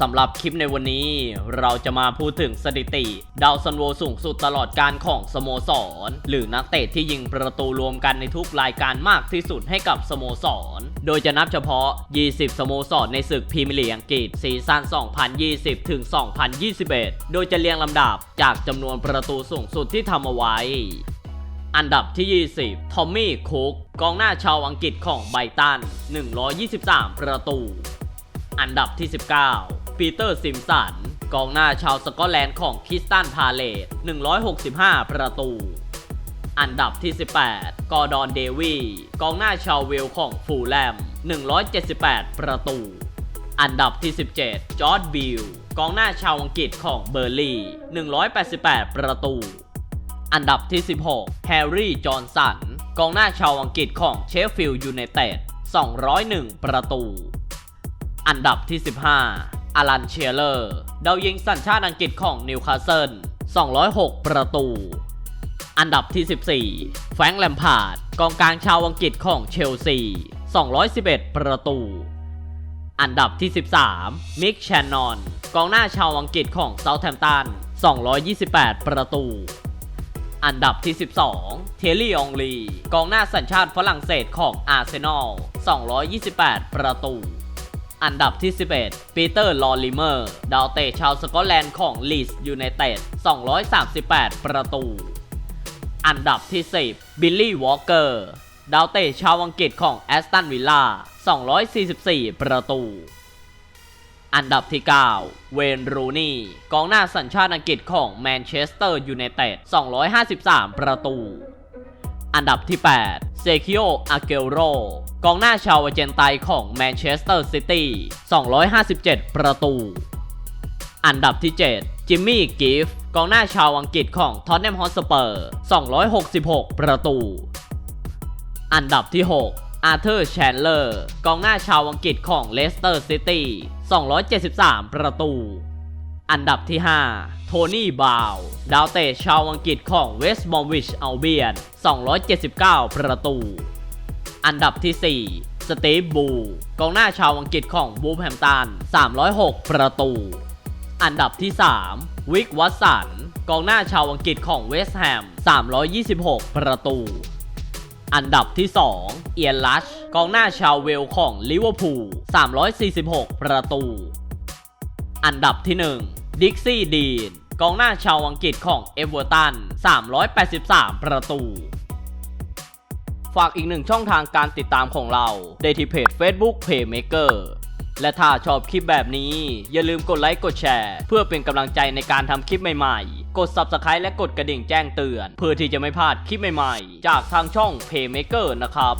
สำหรับคลิปในวันนี้เราจะมาพูดถึงสถิติ ดาวซันโวสูงสุดตลอดการของสโมสร หรือนักเตะที่ยิงประตูรวมกันในทุกรายการมากที่สุดให้กับสโมสร โดยจะนับเฉพาะ 20 สโมสรในศึกพรีเมียร์ลีกอังกฤษซีซั่น 2020 ถึง 2021 โดยจะเรียงลำดับจากจำนวนประตูสูงสุดที่ทำเอาไว้ อันดับที่ 20 ทอมมี่ คุก กองหน้าชาวอังกฤษของไบตัน 123 ประตู อันดับที่ 19 ปีเตอร์ซิมสันกองหน้าชาวสกอตแลนด์ของคริสตันพาเลต165 ประตู อันดับที่ 18 กอร์ดอนเดวีกองหน้าชาวเวลของฟูลแลม 178 ประตู อันดับที่ 17 จอร์ดบิลกองหน้าชาวอังกฤษของเบอร์ลี่188 ประตู อันดับที่ 16 แฮร์รี่ จอห์นสัน กองหน้าชาวอังกฤษของเชฟฟิลด์ยูไนเต็ด 201 ประตู อันดับที่ 15 อลันเชียเลอร์ดาวยิงสัญชาติอังกฤษของนิวคาสเซิล 206 ประตู อันดับที่ 14 แฟรงค์แลมพาร์ดกองกลางชาวอังกฤษของเชลซี 211 ประตู อันดับที่ 13 มิกแชนนอน กองหน้าชาวอังกฤษของเซาท์แฮมป์ตัน 228 ประตู อันดับที่ 12 เทลลี่องลี กองหน้าสัญชาติฝรั่งเศสของอาร์เซนอล 228 ประตู อันดับที่ 11 ปีเตอร์ ลอริเมอร์ ดาวเตะชาวสกอตแลนด์ของลีสยูไนเต็ด 238 ประตู อันดับที่ 10 บิลลี่ วอลเกอร์ ดาวเตะชาวอังกฤษของแอสตันวิลล่า 244 ประตู อันดับที่ 9 เวนรูนี่ กองหน้าสัญชาติอังกฤษของแมนเชสเตอร์ยูไนเต็ด 253 ประตู อันดับที่ 8 เซคิโอ อาเกโร กองหน้าชาวอาร์เจนไตของแมนเชสเตอร์ซิตี้ 257 ประตู อันดับที่ 7 จิมมี่ กิฟต์กองหน้าชาวอังกฤษของท็อตแนมฮอตสเปอร์ 266 ประตู อันดับที่ 6 อาร์เธอร์ แชนเลอร์ กองหน้าชาวอังกฤษของเลสเตอร์ซิตี้ 273 ประตู อันดับที่ 5 โทนี่บาว ดาวเตะชาวอังกฤษของเวสต์บอมวิชอัลเบียน 279 ประตู อันดับที่ 4 สตีฟบู กองหน้าชาวอังกฤษของบูฟแฮมตัน 306 ประตู อันดับที่ 3 วิกวัตสัน กองหน้าชาวอังกฤษของเวสต์แฮม 326 ประตู อันดับที่ 2 เอียนลัช กองหน้าชาวเวลของลิเวอร์พูล 346 ประตู อันดับที่1ดิกซี่ดีนกองหน้าชาวอังกฤษของเอเวอร์ตัน 383 ประตู ฝากอีกหนึ่งช่องทางการติดตามของเรา ได้ที่เพจ Facebook Playmaker และถ้าชอบคลิปแบบนี้ อย่าลืมกดไลค์กดแชร์ เพื่อเป็นกำลังใจในการทำคลิปใหม่ๆ กด Subscribe และกดกระดิ่งแจ้งเตือน เพื่อที่จะไม่พลาดคลิปใหม่ๆ จากทางช่อง Playmaker นะครับ